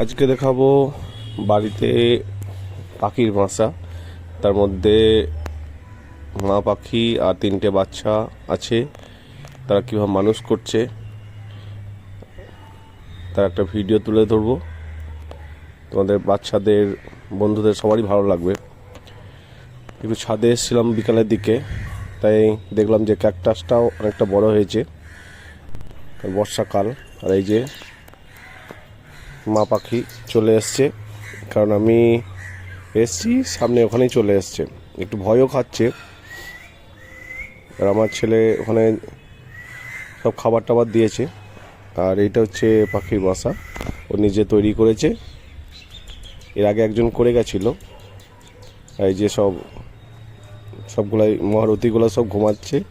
আজকে দেখাবো বাড়িতে পাখির বাসা। তার মধ্যে মা পাখি আর তিনটে বাচ্চা আছে। তারা কীভাবে মানুষ করছে, তার একটা ভিডিও তুলে ধরবো। তোমাদের বাচ্চাদের, বন্ধুদের সবারই ভালো লাগবে। একটু ছাদে এসেছিলাম বিকালের দিকে, তাই দেখলাম যে ক্যাকটাসটাও অনেকটা বড় হয়েছে। বর্ষাকাল, আর এই যে মা পাখি চলে এসছে। কারণ আমি এসছি, সামনে ওখানেই চলে এসছে। একটু ভয়ও খাচ্ছে। আর আমার ছেলে ওখানে সব খাবার টাবার দিয়েছে। আর এইটা হচ্ছে পাখির বাসা। ও নিজে তৈরি করেছে। এর আগে একজন করে গেছিল। এই যে সব, সবগুলাই মহারথীগুলো সব ঘুমাচ্ছে।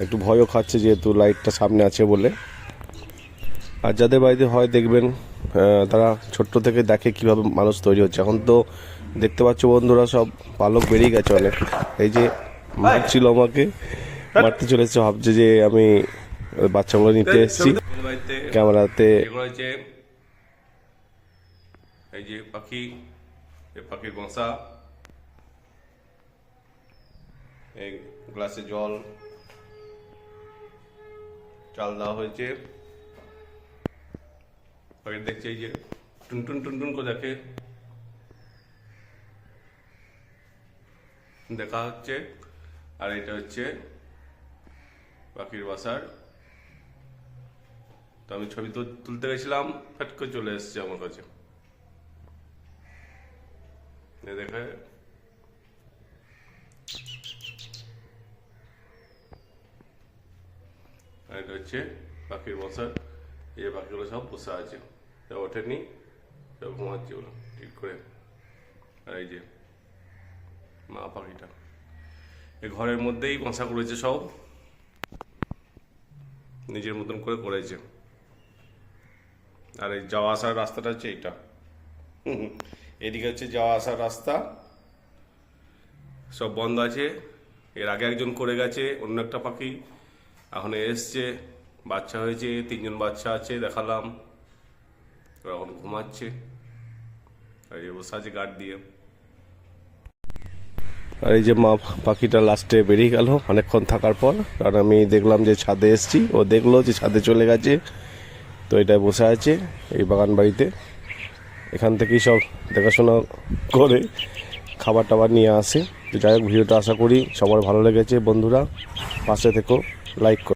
একটু ভয়ও খাচ্ছে যেহেতু লাইটটা সামনে আছে বলে। আর যাদের বাড়িতে হয় দেখবেন তারা ছোট্ট থেকে দেখে কীভাবে মানুষ তৈরি হচ্ছে। এখন তো দেখতে পাচ্ছ বন্ধুরা সব পালক বেরিয়ে গেছে অনেক। এই যে মারছিল আমাকে মারতে চলে এসছে ভাবছে যে আমি বাচ্চাগুলো নিতে এসেছি। ক্যামেরাতে। এই যে পাখি এই পাখির বাসা এই গ্লাসে জল চাল দেওয়া হয়েছে। পাখি দেখছে এই যে টুনটুন টুনটুন করে দেখে দেখা হচ্ছে আর এটা হচ্ছে পাখির বাসার তো আমি ছবি তুলতে গেছিলাম ফট করে চলে এসেছে আমার কাছে দেখে আর এটা হচ্ছে পাখির বসার এই পাখিগুলো সব বসে আছে সব ওঠেনি সব ঘুমাচ্ছে ওগুলো ঠিক করে। আর এই যে মা পাখিটা। এই ঘরের মধ্যেই বাসা করেছে সব। নিজের মতন করে করেছে। আর এই যাওয়া আসার রাস্তাটা হচ্ছে এইটা। এদিকে হচ্ছে যাওয়া আসার রাস্তা। সব বন্ধ আছে। এর আগে একজন করে গেছে, অন্য একটা পাখি। এখন এসছে, বাচ্চা হয়েছে, তিনজন বাচ্চা আছে, দেখালাম। ওরা এখন ঘুমাচ্ছে। আর এই বসে আছে গার্ড দিয়ে। আর এই যে মা পাখিটা লাস্টে বেরিয়ে গেল অনেকক্ষণ থাকার পর। কারণ আমি দেখলাম যে ছাদে এসছি। ও দেখল যে ছাদে চলে গেছে। তো এটায় বসে আছে এই বাগান বাড়িতে। এখান থেকেই সব দেখাশোনা করে খাবার টাবার নিয়ে আসে। তো যাই হোক, ভিডিওটা আশা করি সবার ভালো লেগেছে বন্ধুরা। পাশে থেকো লাইক করো।